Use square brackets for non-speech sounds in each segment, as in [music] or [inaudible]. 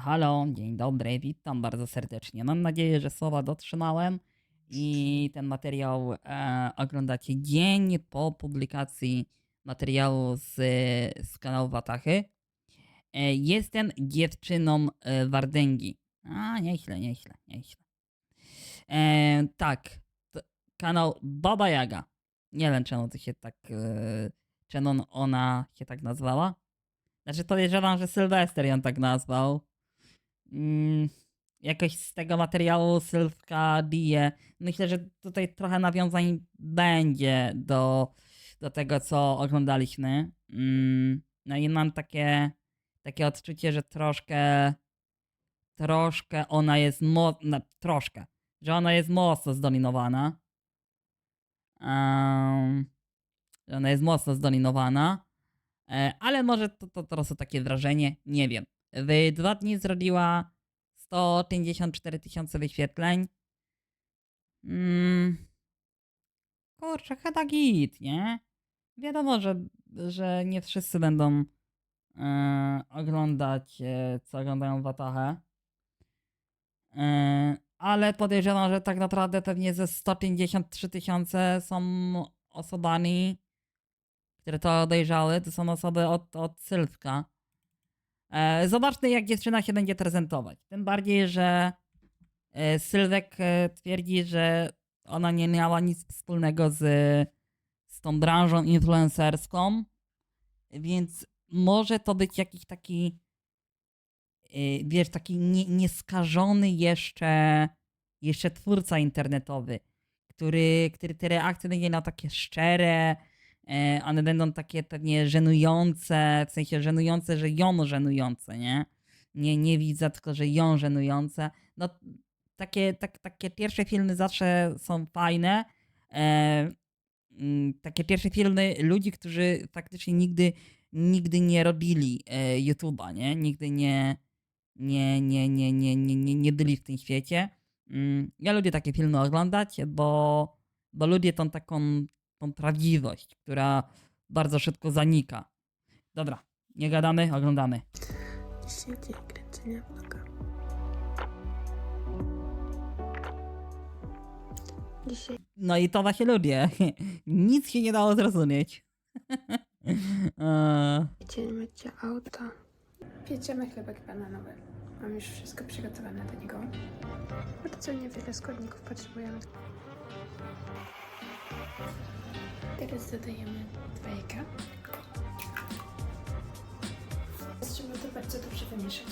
Halo, halo, dzień dobry, witam bardzo serdecznie. Mam nadzieję, że słowa dotrzymałem i ten materiał e, oglądacie dzień po publikacji materiału z, z kanału Watachy. E, jestem dziewczyną e, Wardęgi. A, nieźle, nieźle, nieźle. E, tak, kanał Baba Jaga. Nie wiem, czemu to się tak, e, czemu on- ona się tak nazwała. Znaczy podejrzewam, że Sylwester ją tak nazwał. Mm, jakoś z tego materiału Sylwka bije. Myślę, że tutaj trochę nawiązań będzie do, do tego, co oglądaliśmy. Mm, no i mam takie, takie odczucie, że troszkę troszkę ona jest mocno, troszkę, że ona jest mocno zdominowana. Że ona jest mocno zdominowana. E, ale może to, to prostu takie wrażenie, nie wiem. W dwa dni zrobiła 154 tysiące wyświetleń. Mm. Kurczę, chyba git, nie? Wiadomo, że, że nie wszyscy będą e, oglądać, e, co oglądają Watachę. E, ale podejrzewam, że tak naprawdę pewnie ze 153 tysiące są osobami, które to odejrzały, to są osoby od, od Sylwka. E, zobaczmy, jak dziewczyna się będzie prezentować. Tym bardziej, że e, Sylwek e, twierdzi, że ona nie miała nic wspólnego z, z tą branżą influencerską, więc może to być jakiś taki, wiesz, taki nie, nieskażony jeszcze, jeszcze twórca internetowy, który, który te reakcje będzie miał takie szczere, one będą takie pewnie żenujące, w sensie żenujące, że ją żenujące, nie? Nie, nie widzę, tylko że ją żenujące. No, takie, tak, takie pierwsze filmy zawsze są fajne. E, mm, takie pierwsze filmy ludzi, którzy faktycznie nigdy, nigdy nie robili e, YouTube'a, nie? Nigdy nie, nie, nie, nie, nie, nie, nie, nie byli w tym świecie. Mm, Ja lubię takie filmy oglądać, bo, bo lubię tą taką tą prawdziwość, która bardzo szybko zanika. Dobra, nie gadamy, oglądamy. Dzisiaj dzień kręcenia vloga. Dzisiaj No i to właśnie lubię. [laughs] Nic się nie dało zrozumieć. Eee, dzień mycia auta. Pieczemy chlebek bananowy. Mam już wszystko przygotowane do niego. Bardzo niewiele składników potrzebujemy. Teraz dodajemy dwa jajka. Trzeba to bardzo dobrze wymieszać.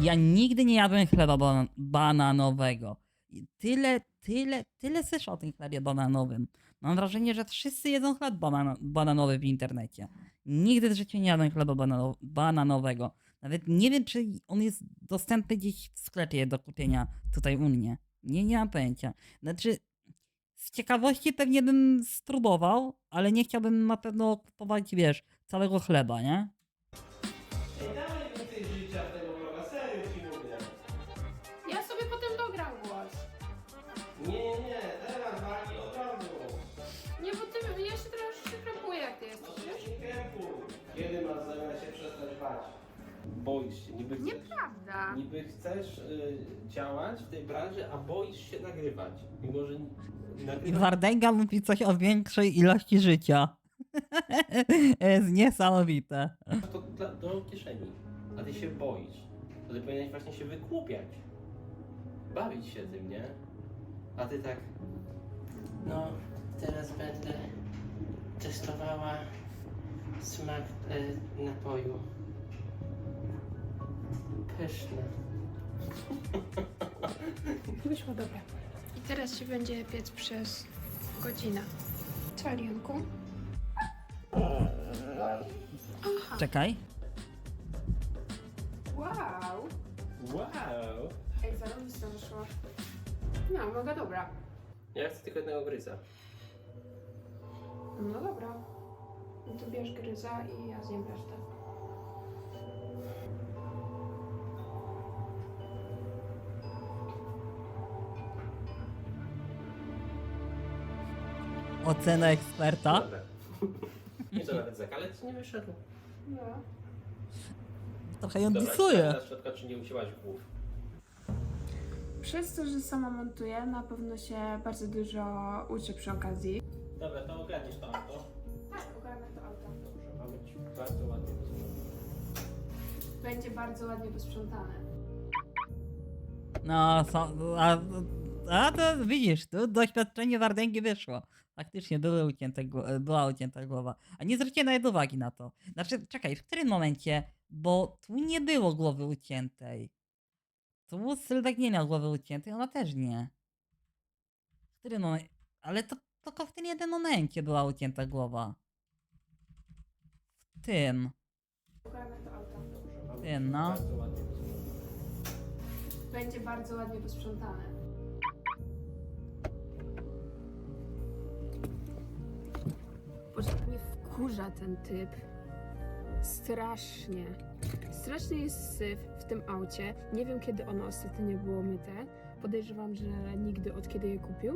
Ja nigdy nie jadłem chleba bana- bananowego. Tyle, tyle, tyle słyszę o tym chlebie bananowym. Mam wrażenie, że wszyscy jedzą chleb banano- bananowy w internecie. Nigdy w życiu nie jadłem chleba banano- bananowego. Nawet nie wiem, czy on jest dostępny gdzieś w sklepie do kupienia tutaj u mnie. Nie, nie mam pojęcia. Znaczy, z ciekawości pewnie bym spróbował, ale nie chciałbym na pewno kupować, wiesz, całego chleba, nie? Boisz się, niby chcesz, Nieprawda. niby chcesz y, działać w tej branży, a boisz się nagrywać. Mimo, że nagrywać... Wardęga mówi coś o większej ilości życia. [laughs] jest niesamowite. to dla, do kieszeni, a ty się boisz. To ty powinieneś właśnie się wykłupiać. Bawić się tym, nie? A ty tak... No, teraz będę testowała smak e, napoju. Pyszne. Wyszło dobre. I teraz się będzie piec przez godzinę. Co, Alionku? Czekaj. Wow! Wow! Ej, zarobiste wyszło. No, mega dobra. Ja chcę tylko jednego gryza. No dobra. No to bierz gryza i ja zjem resztę. Ocena eksperta. Dobra. Nie to nawet zakalec nie wyszedł. No. trochę ją Dobra, disuje. teraz szczotka, czy nie ucięłaś głów? Przez to, że sama montuję, na pewno się bardzo dużo uczę przy okazji. Dobra, to ogarniesz to auto. Tak, ogarnę to auto. Dobrze, ma być bardzo ładnie Będzie bardzo ładnie posprzątane. No, so, a, a to widzisz, tu doświadczenie Wardęgi wyszło. Faktycznie gło- była ucięta głowa. A nie zwróciłem nawet uwagi na to. Znaczy, czekaj, w którym momencie? Bo tu nie było głowy uciętej. Tu Sylwek nie miał głowy uciętej, ona też nie. W którym momencie? Ale to tylko w tym jednym momencie była ucięta głowa. W tym. Ogarnę to auto. Dobrze, ma być Ty, no. Będzie bardzo ładnie posprzątane. Boże, mnie wkurza ten typ. Strasznie. Strasznie jest syf w tym aucie. Nie wiem, kiedy ono ostatnio było myte. Podejrzewam, że nigdy od kiedy je kupił.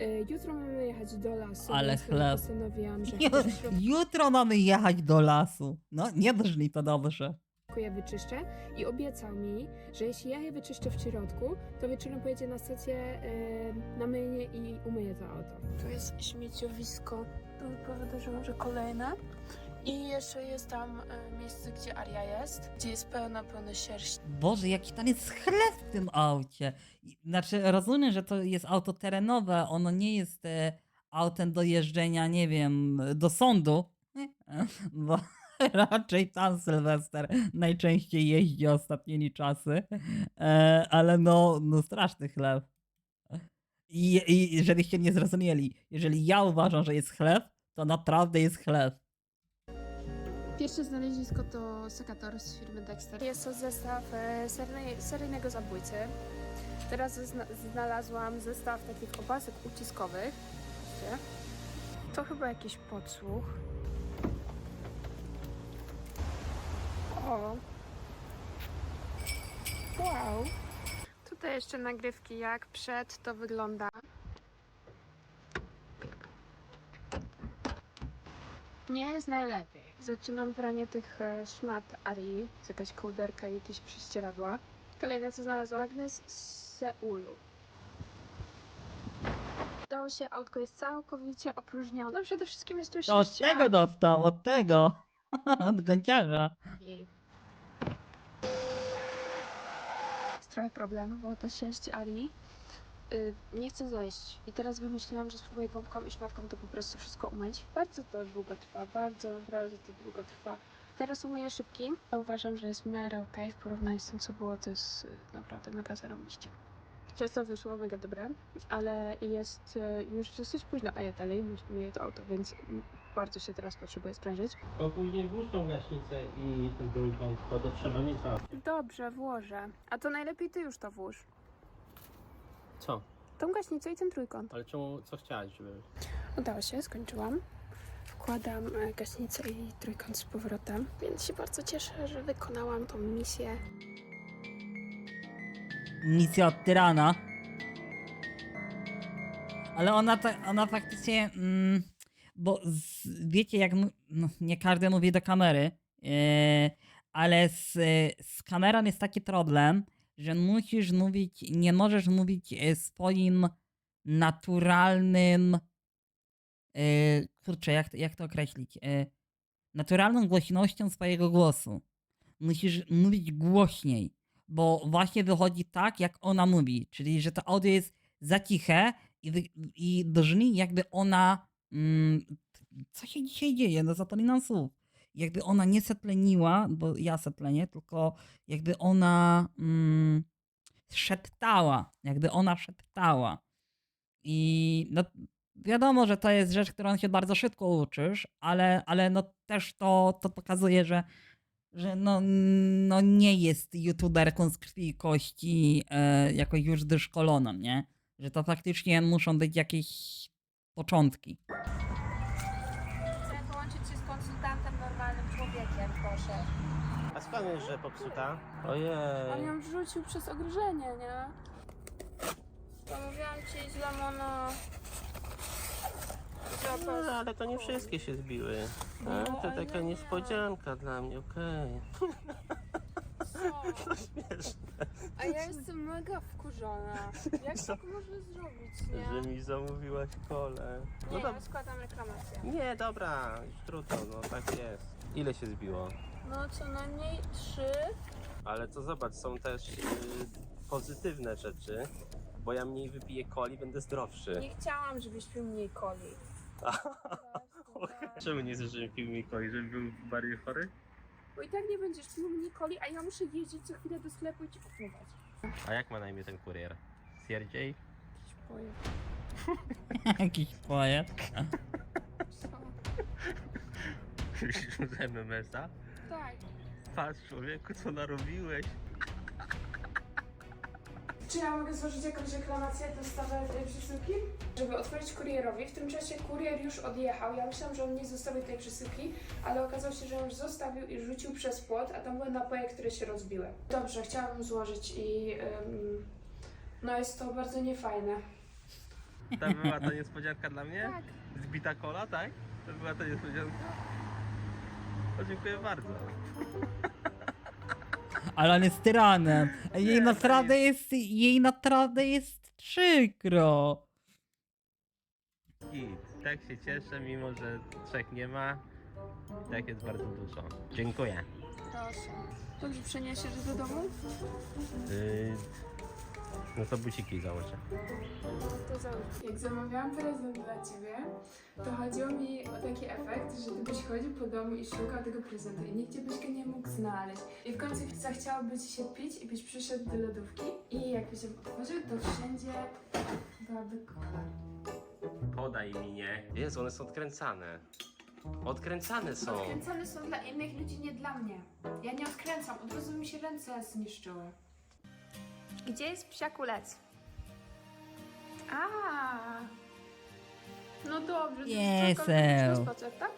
Y, Jutro mamy jechać do lasu. Ale więc chleb. Postanowiłam, że [laughs] w środku Jutro mamy jechać do lasu. No, nie brzmi to dobrze. je wyczyszczę i obiecał mi, że jeśli ja je wyczyszczę w środku, to wieczorem pojedzie na stację yy, na myjnie i umyje to auto. Tu jest śmieciowisko, podejrzewam, że kolejne. I jeszcze jest tam e, miejsce, gdzie Aria jest, gdzie jest pełna, pełna sierść. Boże, jaki tam jest chleb w tym aucie. Znaczy, rozumiem, że to jest auto terenowe, ono nie jest e, autem do jeżdżenia, nie wiem, do sądu. [laughs] Bo [laughs] raczej tam Sylwester najczęściej jeździ ostatnimi czasy. E, ale no, no straszny chleb. I, I żebyście nie zrozumieli, jeżeli ja uważam, że jest chleb, to naprawdę jest chleb. Pierwsze znalezisko to sekator z firmy Dexter. Jest to zestaw e, seryjnej, seryjnego zabójcy. Teraz zna, znalazłam zestaw takich opasek uciskowych. Widzicie? To chyba jakiś podsłuch. O! Wow! Tutaj jeszcze nagrywki, jak przed to wygląda. Nie jest najlepiej. Zaczynam branie tych e, szmat Arii, jest jakaś kołderka i jakieś prześcieradła. Kolejne co znalazłam, magnes z Seulu. Udało się, autko jest całkowicie opróżnione. Przede wszystkim jest tu od tego dostał, od tego. [laughs] Od gąciarza. Jest trochę problem, bo ta sierść Arii y, nie chce zejść. I teraz wymyśliłam, że spróbuję gąbką i szmatką to po prostu wszystko umyć. Bardzo to długo trwa, bardzo naprawdę to długo trwa. Teraz umyję szybki, uważam, że jest w miarę okej w porównaniu z tym, co było, to jest y, naprawdę mega zarobiście. Często wyszło mega dobre, ale jest y, już dosyć późno, a ja dalej myję to auto, więc bardzo się teraz potrzebuję sprężyć. Bo później włóż tą gaśnicę i ten trójkąt, bo to trzeba mieć auto. Dobrze, włożę. A to najlepiej ty już to włóż. Co? Tą gaśnicę i ten trójkąt. Ale czemu, co chciałaś, żeby... Udało się, skończyłam. Wkładam e, gaśnicę i trójkąt z powrotem, więc się bardzo cieszę, że wykonałam tą misję. misja od tyrana. Ale ona, ta, ona faktycznie. Mm, bo z, wiecie, jak. No, nie każdy mówi do kamery, yy, ale z, z kamerą jest taki problem, że musisz mówić. Nie możesz mówić e, swoim naturalnym. Yy, kurczę, jak, jak to określić? Yy, naturalną głośnością swojego głosu. Musisz mówić głośniej bo właśnie wychodzi tak, jak ona mówi, czyli że to audio jest za ciche i, i brzmi jakby ona. Mm, co się dzisiaj dzieje? No zapominam słów. Jakby ona nie setleniła, bo ja setlenię, tylko jakby ona mm, szeptała. Jakby ona szeptała. I no, wiadomo, że to jest rzecz, którą się bardzo szybko uczysz, ale, ale no też to, to pokazuje, że że no, no nie jest youtuberką z krwi i kości e, jakoś już wyszkoloną, nie? Że to faktycznie muszą być jakieś początki. Chcę połączyć się z konsultantem, normalnym człowiekiem, proszę. A skąd wiesz, że popsuta? On Ojej. ją wrzucił przez ogrodzenie, nie? Zamówiłam ci z Lemona Zapas. No, ale to nie wszystkie się zbiły. A, No, to taka nie. niespodzianka dla mnie, okej. [laughs] Co? [laughs] To śmieszne, A ja jestem mega wkurzona. Jak tak można zrobić, nie? że mi zamówiłaś kole. No Nie, dobra. składam reklamację. Nie, dobra, już trudno, no tak jest. Ile się zbiło? No co najmniej trzy. Ale to zobacz, są też y, pozytywne rzeczy, bo ja mniej wypiję coli, będę zdrowszy. Nie chciałam, żebyś pił mniej coli. [laughs] Czemu nie żebym pił mi coli, żeby był bardziej chory? Bo i tak nie będziesz pił mniej coli, a ja muszę jeździć co chwilę do sklepu i ci kupować. A jak ma na imię ten kurier? Sierdziej? Jakiś pojeb. [laughs] Jakiś poet. Co? z MMS-a? Tak. Patrz człowieku, co narobiłeś. Czy ja mogę złożyć jakąś reklamację, dostawę tej przesyłki? Żeby otworzyć kurierowi. W tym czasie kurier już odjechał. Ja myślałam, że on nie zostawił tej przesyłki, ale okazało się, że on już zostawił i rzucił przez płot, a tam były napoje, które się rozbiły. Dobrze, chciałabym złożyć i... ym, no jest to bardzo niefajne. To była ta niespodzianka dla mnie? Tak. Zbita kola, tak? To była ta niespodzianka? To dziękuję bardzo. Ale on jest tyranem. Jej to naprawdę jest, jej naprawdę jest przykro. I tak się cieszę, mimo że trzech nie ma. Tak jest bardzo dużo. Dziękuję. Proszę. Dobrze, przeniesiesz do domu? Yy, no to buciki założę. To załóż. Jak zamawiałam prezent dla Ciebie, to chodziło mi o taki efekt, że Ty byś chodził po domu i szukał tego prezentu i nigdzie byś go nie mógł znaleźć. I w końcu zachciałoby Ci się pić i byś przyszedł do lodówki i jakbyś ją otworzył, to wszędzie byłaby kola. Podaj mi nie. Jezu, one są odkręcane. Odkręcane są. Odkręcane są dla innych ludzi, nie dla mnie. Ja nie odkręcam, od razu mi się ręce zniszczyły. Gdzie jest psiakulec? A, no dobrze. to Jeseł. tylko na spacer, tak?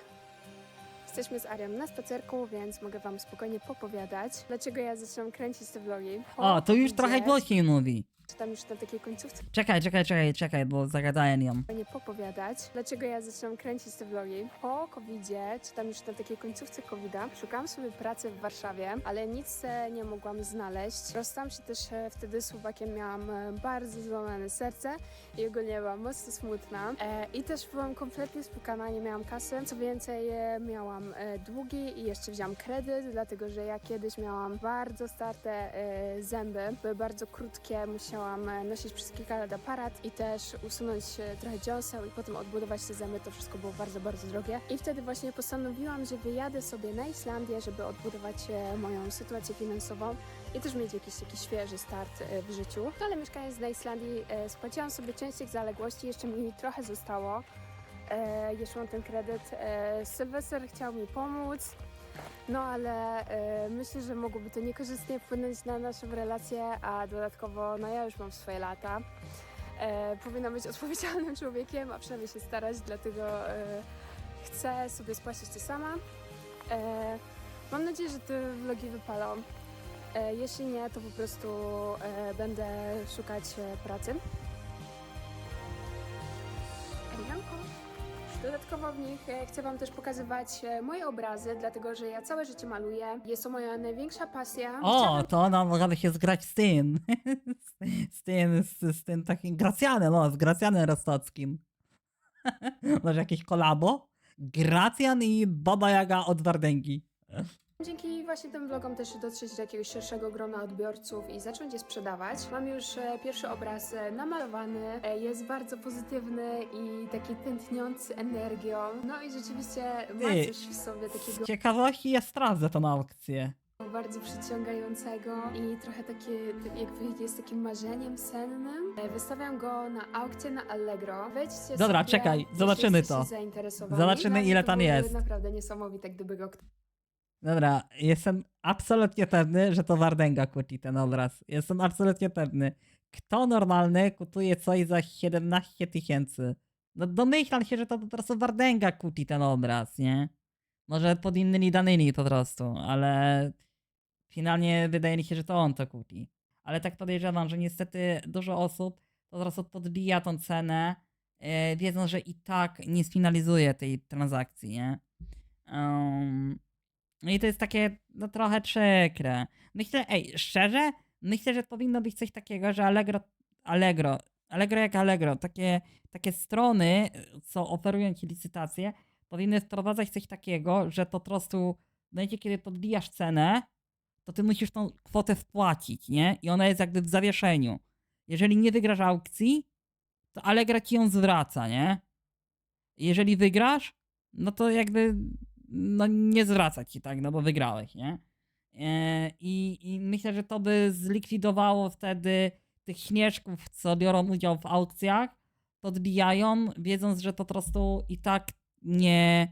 Jesteśmy z Arią na spacerku, więc mogę wam spokojnie popowiadać, dlaczego ja zaczęłam kręcić te vlogi. O, to już trochę głośniej mówi. Czy tam już na takiej końcówce Czekaj, czekaj, czekaj, czekaj, bo zagadaję ją. nie popowiadać, dlaczego ja zaczęłam kręcić te vlogi. Po covidzie, czy tam już na takiej końcówce covida, szukałam sobie pracy w Warszawie, ale nic e, nie mogłam znaleźć. Rozstałam się też e, wtedy z chłopakiem, miałam e, bardzo złamane serce i ogólnie byłam mocno smutna. E, I też byłam kompletnie spukana, nie miałam kasy. Co więcej, e, miałam e, długi i jeszcze wziąłam kredyt, dlatego że ja kiedyś miałam bardzo starte e, zęby, były bardzo krótkie, musiałam e, nosić przez kilka lat aparat i też usunąć e, trochę dziąseł i potem odbudować te zęby, to wszystko było bardzo, bardzo drogie. I wtedy właśnie postanowiłam, że wyjadę sobie na Islandię, żeby odbudować e, moją sytuację finansową i też mieć jakiś taki świeży start w życiu. No, ale mieszkając na Islandii spłaciłam sobie część tych zaległości, jeszcze mi trochę zostało. E, jeszcze mam ten kredyt. E, Sylwester chciał mi pomóc, no ale e, myślę, że mogłoby to niekorzystnie wpłynąć na naszą relację, a dodatkowo no ja już mam swoje lata. E, powinna być [laughs] odpowiedzialnym człowiekiem, a przynajmniej się starać, dlatego e, chcę sobie spłacić to sama. E, mam nadzieję, że te vlogi wypalą. E, jeśli nie, to po prostu będę szukać pracy. Elianko. Dodatkowo w nich e, chcę Wam też pokazywać e, moje obrazy, dlatego że ja całe życie maluję. Jest to moja największa pasja. O, to ona mogłaby się zgrać z tym. [laughs] z, tym, z, z tym takim Gracjanem, o, z Gracjanem Rostockim. [laughs] Może jakieś kolabo? Gracjan i Baba Jaga od Wardęgi. Dzięki właśnie tym vlogom też dotrzeć do jakiegoś szerszego grona odbiorców i zacząć je sprzedawać. Mam już e, pierwszy obraz e, namalowany, e, jest bardzo pozytywny i taki tętniący energią. No i rzeczywiście ma coś w sobie Z takiego ciekawości ja sprawdzę tą aukcję. bardzo przyciągającego i trochę takie, tak jakby jest takim marzeniem sennym. Wystawiam go na aukcję na Allegro. Wejdźcie Dobra, sobie, czekaj, zobaczymy to. Zobaczymy, mnie ile to tam jest. naprawdę niesamowite, gdyby go Dobra, jestem absolutnie pewny, że to Wardęga kupi ten obraz. Jestem absolutnie pewny. Kto normalny kupuje coś za 17 tysięcy? No domyślam się, że to po prostu Wardęga kupi ten obraz, nie? Może pod innymi danymi po prostu, ale finalnie wydaje mi się, że to on to kupi. Ale tak podejrzewam, że niestety dużo osób po prostu podbija tą cenę e, wiedząc, że i tak nie sfinalizuje tej transakcji, nie? Um, no i to jest takie no, trochę przykre. Myślę, ej, szczerze, myślę, że powinno być coś takiego, że Allegro, Allegro, Allegro jak Allegro, takie, takie strony, co oferują ci licytacje, powinny wprowadzać coś takiego, że to po prostu w momencie, kiedy podbijasz cenę, to ty musisz tą kwotę wpłacić, nie? I ona jest jakby w zawieszeniu. Jeżeli nie wygrasz aukcji, to Allegra ci ją zwraca, nie? Jeżeli wygrasz, no to jakby no nie zwraca ci tak, no bo wygrałeś, nie? E, I, I myślę, że to by zlikwidowało wtedy tych śnieżków, co biorą udział w aukcjach, podbijają, wiedząc, że to po prostu i tak nie,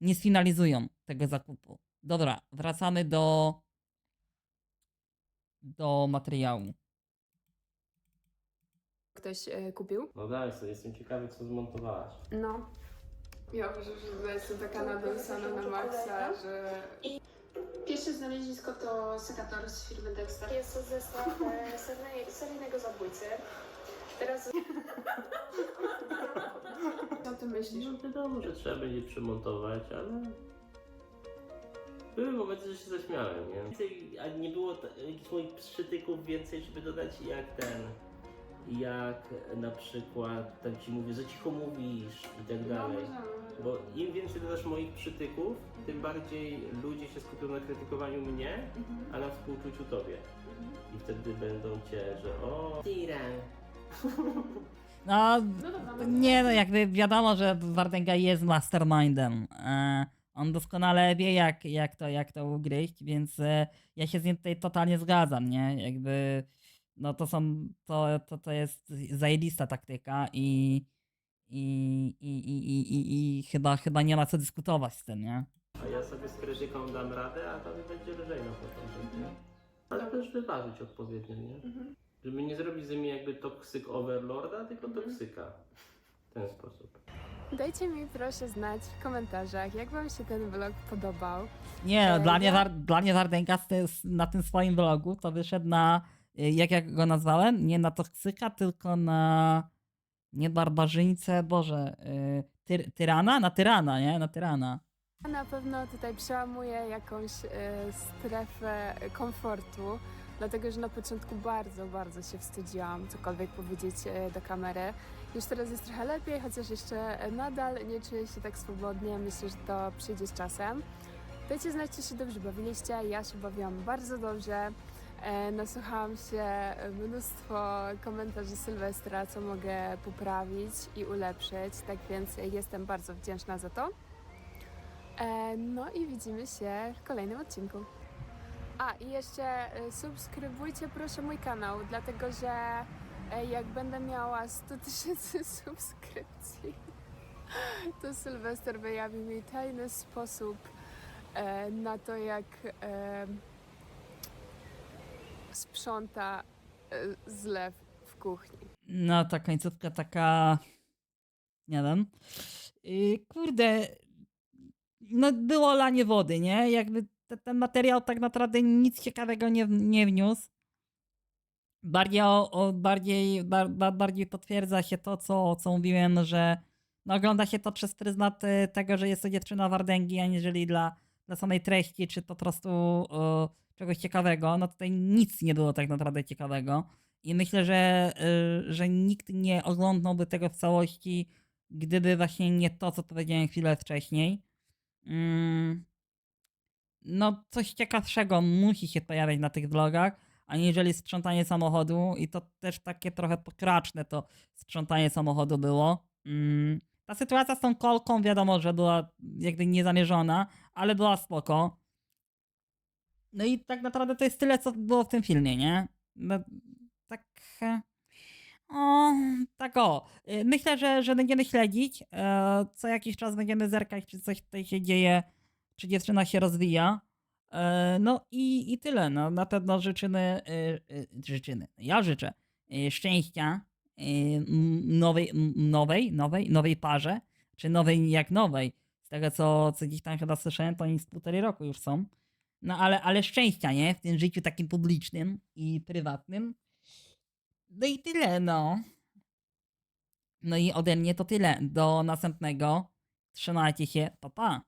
nie sfinalizują tego zakupu. Dobra, wracamy do do materiału. Ktoś e, kupił? No daj sobie, jestem ciekawy co zmontowałaś. No. Ja uważam, że jestem taka nadąsana na maksa, że... Pierwsze znalezisko to sekator z firmy Dexter. Jest to zestaw e, seryjnej- seryjnego zabójcy. Teraz... Co ty myślisz? No wiadomo, że trzeba będzie przymontować, ale... Były momenty, że się zaśmiałem, nie? Więcej, a nie było t- jakichś moich przytyków więcej, żeby dodać jak ten... Jak na przykład tam ci mówię, że cicho mówisz i tak No, dalej. możemy. Bo im więcej dodasz moich przytyków, tym bardziej ludzie się skupią na krytykowaniu mnie, Mhm. a na współczuciu tobie. I wtedy będą cię, że o... [laughs] No, No no nie no, jakby wiadomo, że Wardenga jest mastermindem. E, on doskonale wie, jak, jak, to, jak to ugryźć, więc e, ja się z nim tutaj totalnie zgadzam, nie? Jakby, no to są, to, to, to jest zajebista taktyka i, i, i, i, i, i, i chyba, chyba nie ma co dyskutować z tym, nie? A ja sobie z krytyką dam radę, a tobie będzie lżej na początek, nie? Ale też wyważyć odpowiednio, nie? Mhm. Żeby nie zrobić ze mnie jakby toksyk overlorda, tylko toksyka. W ten sposób. Dajcie mi proszę znać w komentarzach, jak wam się ten vlog podobał. Nie, no, E, dla, mnie, ja- War- dla mnie Wardenga z ty- z- na tym swoim vlogu to wyszedł na, jak ja go nazwałem, nie na toksyka, tylko na, nie barbarzyńcę, boże, y, tyr, tyrana? Na tyrana, nie? Na tyrana. Na pewno tutaj przełamuję jakąś e, strefę komfortu, dlatego że na początku bardzo, bardzo się wstydziłam cokolwiek powiedzieć e, do kamery. Już teraz jest trochę lepiej, chociaż jeszcze nadal nie czuję się tak swobodnie. Myślę, że to przyjdzie z czasem. Dajcie znać, czy się dobrze bawiliście. Ja się bawiłam bardzo dobrze. E, nasłuchałam się mnóstwo komentarzy Sylwestra, co mogę poprawić i ulepszyć, tak więc jestem bardzo wdzięczna za to. E, no i widzimy się w kolejnym odcinku. A i jeszcze e, subskrybujcie proszę mój kanał, dlatego że jak będę miała 100 tysięcy [laughs] subskrypcji, to Sylwester wyjawi mi tajny sposób na to, jak sprząta e, zlew w kuchni. No, ta końcówka taka, nie wiem. Y, kurde, no było lanie wody, nie? Jakby te, ten materiał tak naprawdę nic ciekawego nie, nie wniósł. Bardziej, o, o, bardziej, bar, bar, bardziej potwierdza się to, co, co mówiłem, że no, ogląda się to przez pryzmat y, tego, że jest to dziewczyna Wardęgi, aniżeli dla, dla samej treści, czy po prostu y, czegoś ciekawego. No tutaj nic nie było tak naprawdę ciekawego. I myślę, że, y, że nikt nie oglądałby tego w całości, gdyby właśnie nie to, co powiedziałem chwilę wcześniej. Mm, no, coś ciekawszego musi się pojawiać na tych vlogach, aniżeli sprzątanie samochodu. I to też takie trochę pokraczne to sprzątanie samochodu było. Mm, ta sytuacja z tą kolką wiadomo, że była jakby niezamierzona, ale była spoko. No i tak naprawdę to jest tyle, co było w tym filmie, nie? No, tak. e, O, tak o. Y, Myślę, że, że będziemy śledzić. e, Co jakiś czas będziemy zerkać, czy coś tutaj się dzieje, czy dziewczyna się rozwija. E, No i, i tyle. No, na pewno życzymy. Życzymy. Ja życzę szczęścia nowej, nowej, nowej, nowej parze. Czy nowej jak nowej. Z tego, co, co gdzieś tam chyba słyszałem, to oni z półtorej roku już są. No ale, ale szczęścia, nie? W tym życiu takim publicznym i prywatnym. No i tyle, no. No i ode mnie to tyle. Do następnego. Trzymajcie się. Pa, pa.